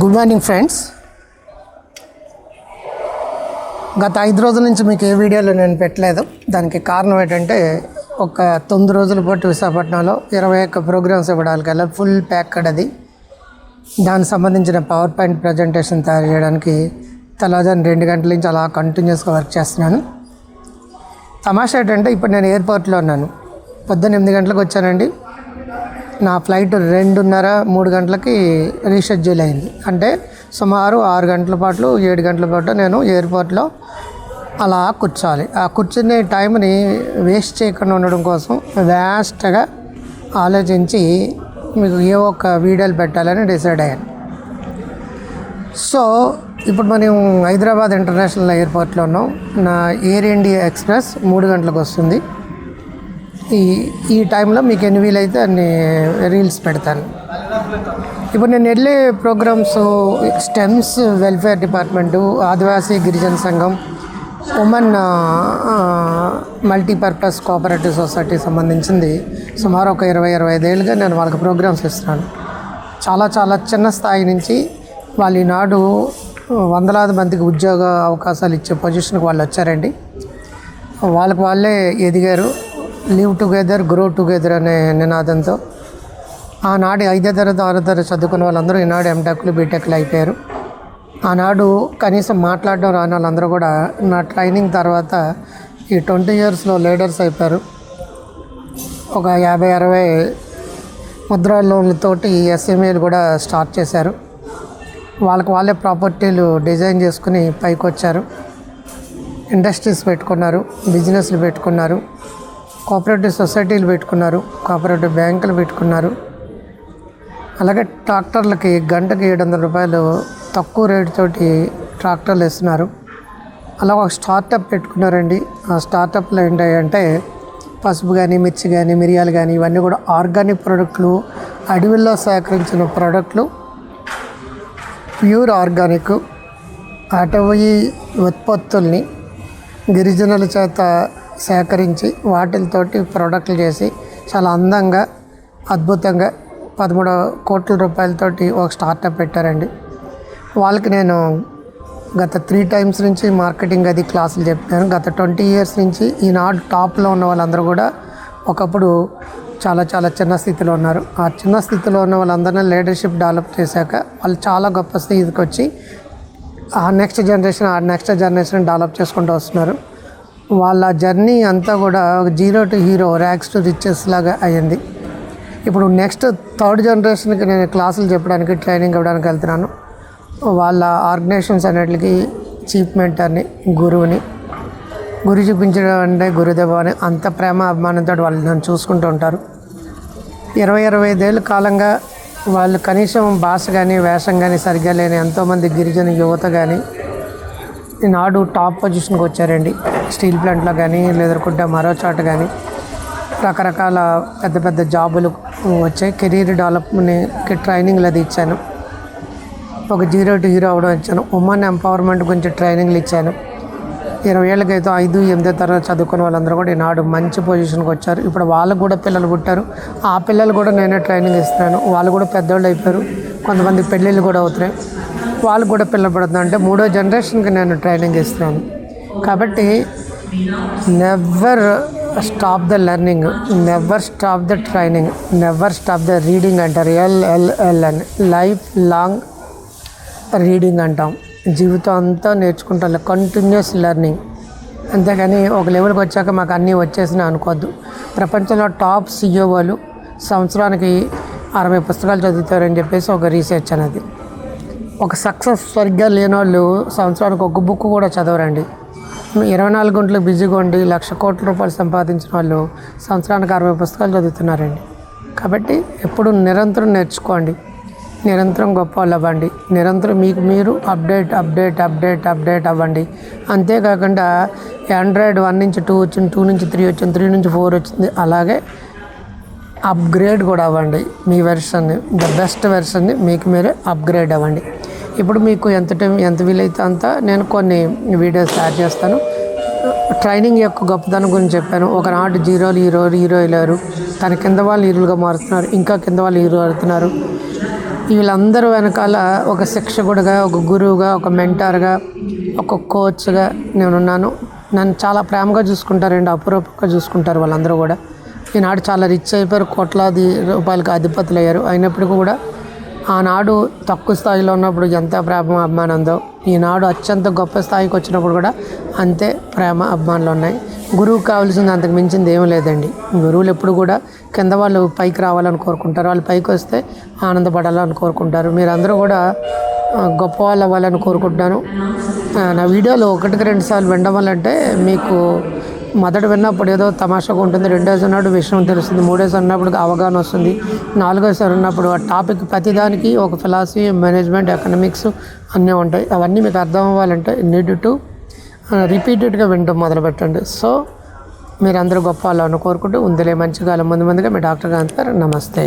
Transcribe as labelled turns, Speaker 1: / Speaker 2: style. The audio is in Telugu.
Speaker 1: గుడ్ మార్నింగ్ ఫ్రెండ్స్ గత ఐదు రోజుల నుంచి మీకు ఏ వీడియోలు నేను పెట్టలేదు. దానికి కారణం ఏంటంటే ఒక తొమ్మిది రోజుల పాటు విశాఖపట్నంలో ఇరవై ఒక్క ప్రోగ్రామ్స్ ఇవ్వడానికి వెళ్ళి ఫుల్ ప్యాక్డ్ అది. దానికి సంబంధించిన పవర్ పాయింట్ ప్రజెంటేషన్ తయారు చేయడానికి తెల్లవారుజాము రెండు గంటల నుంచి అలా కంటిన్యూస్గా వర్క్ చేస్తున్నాను. తమాషా ఏంటంటే ఇప్పుడు నేను ఎయిర్పోర్ట్లో ఉన్నాను. పొద్దున్న ఎనిమిది గంటలకు వచ్చానండి. నా ఫ్లైట్ రెండున్నర మూడు గంటలకి రీషెడ్యూల్ అయింది. అంటే సుమారు ఆరు గంటల పాటు ఏడు గంటల పాటు నేను ఎయిర్పోర్ట్లో అలా కూర్చోవాలి ఆ కూర్చునే టైంని వేస్ట్ చేయకుండా ఉండడం కోసం వ్యాస్ట్గా ఆలోచించి మీకు ఏ ఒక్క వీడియోలు పెట్టాలని డిసైడ్ అయ్యాను. సో ఇప్పుడు మనం హైదరాబాద్ ఇంటర్నేషనల్ ఎయిర్పోర్ట్లో ఉన్నాం. నా ఎయిర్ ఇండియా ఎక్స్ప్రెస్ మూడు గంటలకు వస్తుంది. ఈ ఈ టైంలో మీకు ఎన్ని వీలైతే అన్ని రీల్స్ పెడతాను. ఇప్పుడు నేను వెళ్ళే ప్రోగ్రామ్స్ స్టెమ్స్ వెల్ఫేర్ డిపార్ట్మెంటు ఆదివాసీ గిరిజన సంఘం ఉమెన్ మల్టీపర్పస్ కోఆపరేటివ్ సొసైటీ సంబంధించింది సుమారు ఒక ఇరవై ఇరవై ఐదేళ్ళుగా నేను వాళ్ళకి ప్రోగ్రామ్స్ ఇస్తున్నాను. చాలా చాలా చిన్న స్థాయి నుంచి వాళ్ళు ఈనాడు వందలాది మందికి ఉద్యోగ అవకాశాలు ఇచ్చే పొజిషన్కి వాళ్ళు వచ్చారండి. వాళ్ళకి వాళ్ళే ఎదిగారు. లివ్ టుగెదర్ గ్రో టుగెదర్ అనే నినాదంతో ఆనాడు ఐదో తరగతి ఆరో తరగతి చదువుకున్న వాళ్ళందరూ ఈనాడు ఎంటెక్లు బీటెక్లు అయిపోయారు. ఆనాడు కనీసం మాట్లాడడం రాని వాళ్ళందరూ కూడా నా ట్రైనింగ్ తర్వాత ఈ ట్వంటీ ఇయర్స్లో లీడర్స్ అయిపోయారు. ఒక యాభై అరవై ముద్రా లోన్లతోటి ఎస్ఎంఏలు కూడా స్టార్ట్ చేశారు. వాళ్ళకి వాళ్ళే ప్రాపర్టీలు డిజైన్ చేసుకుని పైకి వచ్చారు ఇండస్ట్రీస్ పెట్టుకున్నారు బిజినెస్లు పెట్టుకున్నారు. కోఆపరేటివ్ సొసైటీలు పెట్టుకున్నారు కోఆపరేటివ్ బ్యాంకులు పెట్టుకున్నారు. అలాగే ట్రాక్టర్లకి గంటకి ఏడు వందల రూపాయలు తక్కువ రేటుతోటి ట్రాక్టర్లు ఇస్తున్నారు అలా ఒక స్టార్టప్ పెట్టుకున్నారండి. ఆ స్టార్టప్లో ఏంటంటే పసుపు కానీ మిర్చి కానీ మిరియాలు కానీ ఇవన్నీ కూడా ఆర్గానిక్ ప్రోడక్ట్లు అడవిలో సేకరించిన ప్రోడక్ట్లు ప్యూర్ ఆర్గానిక్. అటవీ ఉత్పత్తుల్ని గిరిజనుల చేత సేకరించి వాటితోటి ప్రోడక్ట్లు చేసి చాలా అందంగా అద్భుతంగా పదమూడు కోట్ల రూపాయలతోటి ఒక స్టార్టప్ పెట్టారండి. వాళ్ళకి నేను గత త్రీ టైమ్స్ నుంచి మార్కెటింగ్ అది క్లాసులు చెప్పాను. గత ట్వంటీ ఇయర్స్ నుంచి ఈనాడు టాప్లో ఉన్న వాళ్ళందరూ కూడా ఒకప్పుడు చాలా చాలా చిన్న స్థితిలో ఉన్నారు. ఆ చిన్న స్థితిలో ఉన్న వాళ్ళందరినీ లీడర్షిప్ డెవలప్ చేశాక వాళ్ళు చాలా గొప్ప స్థితికి వచ్చి ఆ నెక్స్ట్ జనరేషన్ ఆ నెక్స్ట్ జనరేషన్ డెవలప్ చేసుకుంటూ వస్తున్నారు. వాళ్ళ జర్నీ అంతా కూడా zero to hero rags to riches లాగా అయ్యింది ఇప్పుడు నెక్స్ట్ థర్డ్ జనరేషన్కి నేను క్లాసులు చెప్పడానికి ట్రైనింగ్ ఇవ్వడానికి వెళ్తున్నాను. వాళ్ళ ఆర్గనైజేషన్స్ అన్నిటికి చీఫ్ మెంటర్ని గురువుని గురి చూపించడం అంటే గురుదేవ అని అంత ప్రేమ అభిమానంతో వాళ్ళు నన్ను చూసుకుంటూ ఉంటారు. ఇరవై ఇరవై ఐదేళ్ళ కాలంగా వాళ్ళు కనీసం భాష కానీ వేషం కానీ సరిగ్గా లేని ఎంతోమంది గిరిజన యువత కానీ నాడు టాప్ పొజిషన్కి వచ్చారండి. స్టీల్ ప్లాంట్లో కానీ లేదనుకుంటే మరో చోట కానీ రకరకాల పెద్ద పెద్ద జాబులు వచ్చాయి. కెరీర్ డెవలప్మెంట్కి ట్రైనింగ్లు అది ఇచ్చాను. ఒక జీరో టు హీరో అవడం ఇచ్చాను. ఉమెన్ ఎంపవర్మెంట్ గురించి ట్రైనింగ్లు ఇచ్చాను. ఇరవై ఏళ్ళ క్రితం ఐదు ఎనిమిదో తరగతి చదువుకున్న వాళ్ళందరూ కూడా ఈనాడు మంచి పొజిషన్కి వచ్చారు. ఇప్పుడు వాళ్ళకు కూడా పిల్లలు పుట్టారు. ఆ పిల్లలు కూడా నేనే ట్రైనింగ్ ఇస్తున్నాను. వాళ్ళు కూడా పెద్దోళ్ళు అయిపోయారు. కొంతమంది పెళ్ళిళ్ళు కూడా అవుతున్నాయి. వాళ్ళు కూడా పిల్లలు పడుతున్నారు. అంటే మూడో జనరేషన్కి నేను ట్రైనింగ్ ఇస్తున్నాను. కాబట్టి never stop the learning never stop the training never stop the reading అంటారు L L L life long reading అంటాం. జీవితం అంతా నేర్చుకుంటాం కంటిన్యూస్ లెర్నింగ్ అంతేగాని ఒక లెవెల్కి వచ్చాక మాకు అన్నీ వచ్చేసిన అనుకోవద్దు ప్రపంచంలో టాప్ సిఇఓలు సంవత్సరానికి అరవై పుస్తకాలు చదువుతారని చెప్పేసి ఒక రీసెర్చ్ అనేది. ఒక సక్సెస్ సరిగ్గా లేని వాళ్ళు సంవత్సరానికి ఒక బుక్ కూడా చదవరండి. ఇరవై నాలుగు గంటలు బిజీగా ఉండి లక్ష కోట్ల రూపాయలు సంపాదించిన వాళ్ళు సంవత్సరానికి అరవై పుస్తకాలు చదువుతున్నారండి. కాబట్టి ఎప్పుడు నిరంతరం నేర్చుకోండి. నిరంతరం గొప్ప వాళ్ళు అవ్వండి. నిరంతరం మీకు మీరు అప్డేట్ అప్డేట్ అప్డేట్ అప్డేట్ అవ్వండి. అంతేకాకుండా ఆండ్రాయిడ్ వన్ నుంచి టూ వచ్చింది టూ నుంచి త్రీ వచ్చింది త్రీ నుంచి ఫోర్ వచ్చింది అలాగే అప్గ్రేడ్ కూడా అవ్వండి. మీ వెర్షన్ని ద బెస్ట్ వెర్షన్ని మీకు మీరే అప్గ్రేడ్ అవ్వండి. ఇప్పుడు మీకు ఎంత టైం ఎంత వీలైతే అంత నేను కొన్ని వీడియోస్ తయారు చేస్తాను. ట్రైనింగ్ యొక్క గొప్పతనం గురించి చెప్పాను. ఒకనాడు జీరోలు హీరో హీరో వెళ్ళారు తన కింద వాళ్ళు హీరోలుగా మారుతున్నారు ఇంకా కింద వాళ్ళు హీరో అవుతున్నారు. వీళ్ళందరూ వెనకాల ఒక శిక్షకుడిగా ఒక గురువుగా ఒక మెంటార్గా ఒక కోచ్గా నేనున్నాను. నన్ను చాలా ప్రేమగా చూసుకుంటారండి అపురూపంగా చూసుకుంటారు వాళ్ళందరూ కూడా. ఈనాడు చాలా రిచ్ అయిపోయారు కోట్లాది రూపాయలకు అధిపతులు అయ్యారు అయినప్పటికీ కూడా ఆనాడు తక్కువ స్థాయిలో ఉన్నప్పుడు ఎంత ప్రేమ అభిమానం ఈనాడు అత్యంత గొప్ప స్థాయికి వచ్చినప్పుడు కూడా అంతే ప్రేమ అభిమానులు ఉన్నాయి. గురువు కావాల్సింది అంతకు మించింది ఏమీ లేదండి. గురువులు ఎప్పుడు కూడా కింద వాళ్ళు పైకి రావాలని కోరుకుంటారు. వాళ్ళు పైకి వస్తే ఆనందపడాలని కోరుకుంటారు. మీరందరూ కూడా గొప్ప వాళ్ళు అవ్వాలని కోరుకుంటున్నాను. నా వీడియోలో ఒకటికి రెండు సార్లు వినడం వల్ల అంటే మీకు మొదట విన్నప్పుడు ఏదో తమాషాగా ఉంటుంది. రెండోసారి ఉన్నప్పుడు విషయం తెలుస్తుంది. మూడోసారి ఉన్నప్పుడు అవగాహన వస్తుంది. నాలుగోసారి ఉన్నప్పుడు ఆ టాపిక్ ప్రతిదానికి ఒక ఫిలాసఫీ మేనేజ్మెంట్ ఎకనామిక్స్ అన్నీ ఉంటాయి. అవన్నీ మీకు అర్థం అవ్వాలంటే నీడ్ టు రిపీటెడ్గా వినడం మొదలు పెట్టండి. సో మీరందరూ గొప్ప వాళ్ళని కోరుకుంటూ ఉందిలే మంచిగా ముందు ముందుగా మీ డాక్టర్ గారు నమస్తే.